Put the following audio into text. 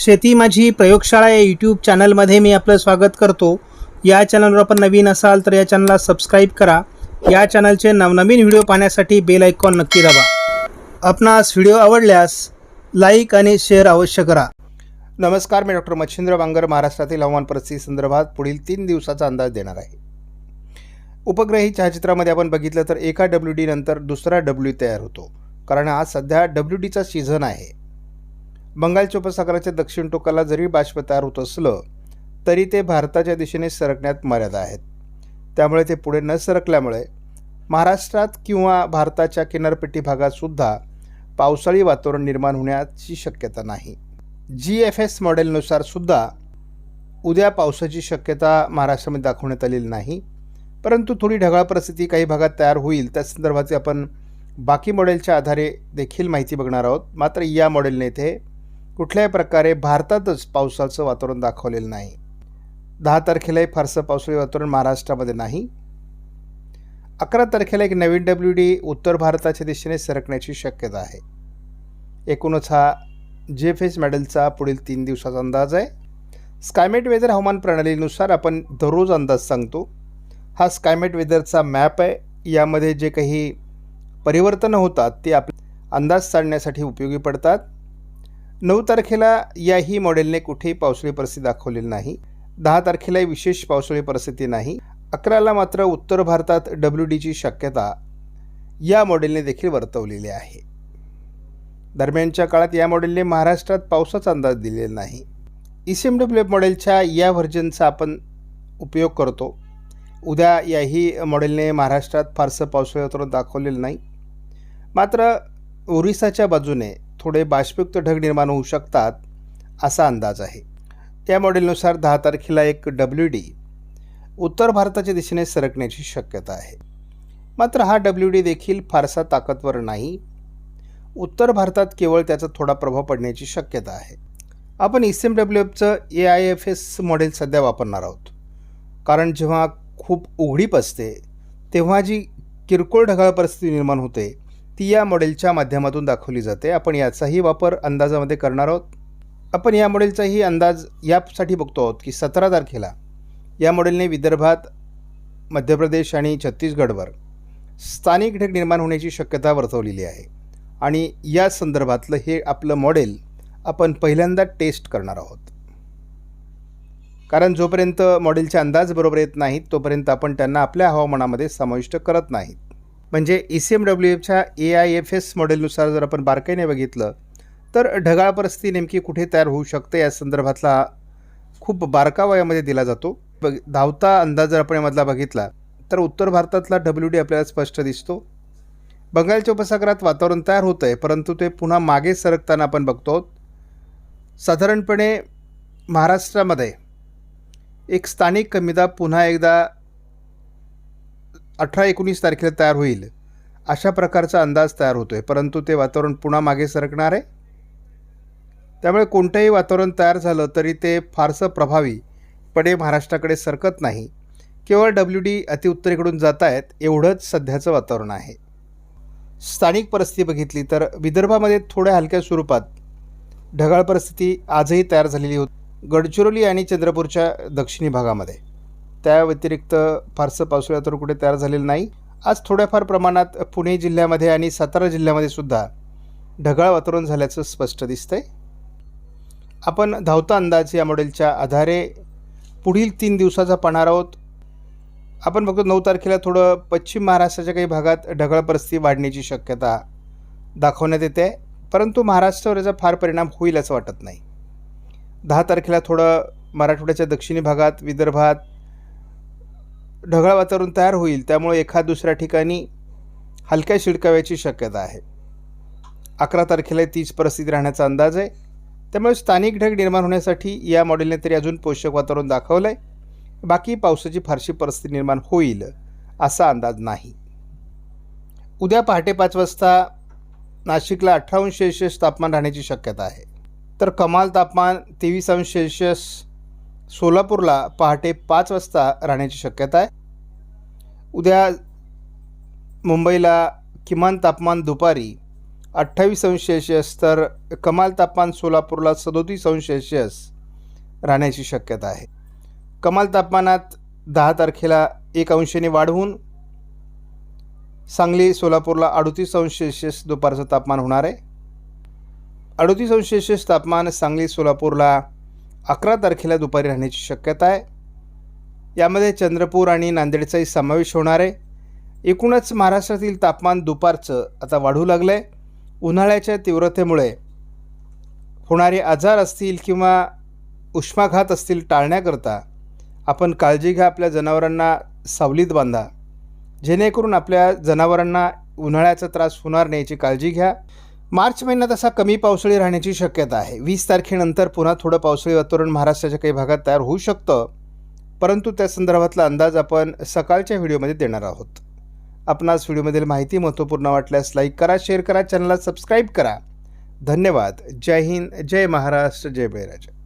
शेती माझी प्रयोगशाळा या यूट्यूब चॅनलमध्ये मी आपलं स्वागत करतो. या चॅनलवर आपण नवीन असाल तर या चॅनलला सबस्क्राईब करा. या चॅनलचे नवनवीन व्हिडिओ पाहण्यासाठी बेल आयकॉन नक्की दाबा. आपणास व्हिडिओ आवडल्यास लाईक आणि शेअर अवश्य करा. नमस्कार मी डॉक्टर मच्छिंद्र बांगर महाराष्ट्रातील हवामान परिस्थिती संदर्भात पुढील तीन दिवसाचा अंदाज देणार आहे. उपग्रही छायाचित्रामध्ये आपण बघितलं तर एका डब्ल्यू डी नंतर दुसरा डब्ल्यू तयार होतो. कारण आज सध्या डब्ल्यू डीचा सीझन आहे. बंगालच्या उपसागराच्या दक्षिण टोकाला जरी बाष्प तयार होत असलं तरी ते भारताच्या दिशेने सरकण्यात मर्यादा आहेत. त्यामुळे ते पुढे न सरकल्यामुळे महाराष्ट्रात किंवा भारताच्या किनारपट्टी भागातसुद्धा पावसाळी वातावरण निर्माण होण्याची शक्यता नाही. जी एफ एस मॉडेलनुसारसुद्धा उद्या पावसाची शक्यता महाराष्ट्रामध्ये दाखवण्यात आलेली नाही. परंतु थोडी ढगाळ परिस्थिती काही भागात तयार होईल त्या संदर्भात आपण बाकी मॉडेलच्या आधारे देखील माहिती बघणार आहोत. मात्र या मॉडेलने इथे कुठल्याही प्रकारे भारतातच पावसाचं वातावरण दाखवलेलं नाही. दहा तारखेलाही फारसं पावसाळी वातावरण महाराष्ट्रामध्ये नाही. अकरा तारखेला एक नवीन डब्ल्यू डी उत्तर भारताच्या दिशेने सरकण्याची शक्यता आहे. एकूणच हा जे एफ एस मॅडलचा पुढील तीन दिवसाचा अंदाज आहे. स्कायमेट वेदर हवामान प्रणालीनुसार आपण दररोज अंदाज सांगतो. हा स्कायमेट वेदरचा मॅप आहे. यामध्ये जे काही परिवर्तनं होतात ते आप अंदाज सांगण्यासाठी उपयोगी पडतात. नऊ तारखेला याही मॉडेलने कुठेही पावसाळी परिस्थिती दाखवलेली नाही. दहा तारखेलाही विशेष पावसाळी परिस्थिती नाही. अकराला मात्र उत्तर भारतात डब्ल्यू डीची शक्यता या मॉडेलने देखील वर्तवलेली आहे. दरम्यानच्या काळात या मॉडेलने महाराष्ट्रात पावसाचा अंदाज दिलेला नाही. E C M W F मॉडेलच्या या व्हर्जनचा आपण उपयोग करतो. उद्या याही मॉडेलने महाराष्ट्रात फारसं पावसाळी वातावरण दाखवलेलं नाही. मात्र ओरिसाच्या बाजूने थोडे बाष्पयुक्त ढग निर्माण होऊ शकतात असा अंदाज आहे. त्या मॉडेलनुसार दहा तारखेला एक डब्ल्यू डी उत्तर भारताच्या दिशेने सरकण्याची शक्यता आहे. मात्र हा डब्ल्यू डी देखील फारसा ताकदवर नाही. उत्तर भारतात केवळ त्याचा थोडा प्रभाव पडण्याची शक्यता आहे. आपण E C M W एफचं A I F S model सध्या वापरणार आहोत. कारण जेव्हा खूप उघडीप असते तेव्हा जी किरकोळ ढगाळ परिस्थिती निर्माण होते ती या मॉडेलच्या माध्यमातून दाखवली जाते. आपण याचाही वापर अंदाजामध्ये करणार आहोत. आपण या मॉडेलचाही अंदाज यासाठी बघतो आहोत की सतरा तारखेला या मॉडेलने विदर्भात मध्य प्रदेश आणि छत्तीसगडवर स्थानिक ढग निर्माण होण्याची शक्यता वर्तवलेली आहे. आणि या संदर्भातलं हे आपलं मॉडेल आपण पहिल्यांदा टेस्ट करणार आहोत. कारण जोपर्यंत मॉडेलचे अंदाज बरोबर येत नाहीत तोपर्यंत आपण त्यांना आपल्या हवामानामध्ये समाविष्ट करत नाहीत. म्हणजे ई सी एम डब्ल्यू एफच्या ए आय एफ एस मॉडेलनुसार जर आपण बारकाईने बघितलं तर ढगाळ परिस्थिती नेमकी कुठे तयार होऊ शकते या संदर्भातला खूप बारका वयामध्ये दिला जातो. बघ धावता अंदाज जर आपण यामधला बघितला तर उत्तर भारतातला डब्ल्यू डी आपल्याला स्पष्ट दिसतो. बंगालच्या उपसागरात वातावरण तयार होतं आहे परंतु ते पुन्हा मागे सरकताना आपण बघतो. साधारणपणे महाराष्ट्रामध्ये एक स्थानिक कमीदा पुन्हा एकदा अठरा एकोणीस तारखेला तयार होईल. अशा प्रकारचा अंदाज तयार होतो आहे परंतु ते वातावरण पुन्हा मागे सरकणार आहे. त्यामुळे कोणतंही वातावरण तयार झालं तरी ते फारसं प्रभावीपणे महाराष्ट्राकडे सरकत नाही. केवळ डब्ल्यू डी अतिउत्तरेकडून जात आहेत एवढंच सध्याचं वातावरण आहे. स्थानिक परिस्थिती बघितली तर विदर्भामध्ये थोड्या हलक्या स्वरूपात ढगाळ परिस्थिती आजही तयार झालेली होती. गडचिरोली आणि चंद्रपूरच्या दक्षिणी भागामध्ये. त्या व्यतिरिक्त फारसं पावसाळ्या तर कुठे तयार झालेलं नाही. आज थोड्याफार प्रमाणात पुणे जिल्ह्यामध्ये आणि सातारा जिल्ह्यामध्ये सुद्धा ढगाळ वातावरण झाल्याचं स्पष्ट दिसतंय. आपण धावता अंदाज या मॉडेलच्या आधारे पुढील तीन दिवसाचा पाहणार आहोत. आपण बघतो नऊ तारखेला थोडं पश्चिम महाराष्ट्राच्या काही भागात ढगाळ परिस्थिती वाढण्याची शक्यता दाखवण्यात येते. परंतु महाराष्ट्रावर याचा फार परिणाम होईल असं वाटत नाही. दहा तारखेला थोडं मराठवाड्याच्या दक्षिणी भागात विदर्भात ढगाळ वातावरण तयार होईल त्यामुळे एखाद दुसऱ्या ठिकाणी हलक्या शिडकाव्याची शक्यता आहे. अकरा तारखेला तीच परिस्थिती राहण्याचा अंदाज आहे. त्यामुळे स्थानिक ढग निर्माण होण्यासाठी या मॉडेलने तरी अजून पोषक वातावरण दाखवलं आहे बाकी पावसाची फारशी परिस्थिती निर्माण होईल असा अंदाज नाही. उद्या पहाटे पाच वाजता नाशिकला अठरा अंश सेल्शियस तापमान राहण्याची शक्यता आहे. तर कमाल तापमान तेवीस अंश सेल्शियस सोलापूरला पहाटे पाच वाजता राहण्याची शक्यता आहे. उद्या मुंबईला किमान तापमान दुपारी अठ्ठावीस अंश सेल्शियस तर कमाल तापमान सोलापूरला सदोतीस अंश सेल्शियस राहण्याची शक्यता आहे. कमाल तापमानात दहा तारखेला एक अंशाने वाढवून सांगली सोलापूरला अडतीस अंश सेल्शियस दुपारचं तापमान होणार आहे. अडतीस अंश सेल्शियस तापमान सांगली सोलापूरला अकरा तारखेला दुपारी राहण्याची शक्यता आहे. यामध्ये चंद्रपूर आणि नांदेडचाही समावेश होणार आहे. एकूणच महाराष्ट्रातील तापमान दुपारचं आता वाढू लागलं आहे उन्हाळ्याच्या तीव्रतेमुळे होणारे आजार असतील किंवा उष्माघात असतील टाळण्याकरता आपण काळजी घ्या आपल्या जनावरांना सावलीत बांधा. जेणेकरून आपल्या जनावरांना उन्हाळ्याचा त्रास होणार नाही याची काळजी घ्या. मार्च महिन्यात असा कमी पावसाळी राहण्याची शक्यता आहे. वीस तारखेनंतर पुन्हा थोडं पावसाळी वातावरण महाराष्ट्राच्या काही भागात तयार होऊ शकतं. परंतु त्या संदर्भातला अंदाज आपण सकाळच्या व्हिडिओमध्ये देणार आहोत. आपणास व्हिडिओमधील माहिती महत्त्वपूर्ण वाटल्यास लाईक करा शेअर करा चॅनलला सबस्क्राईब करा. धन्यवाद. जय हिंद. जय महाराष्ट्र. जय बैराजा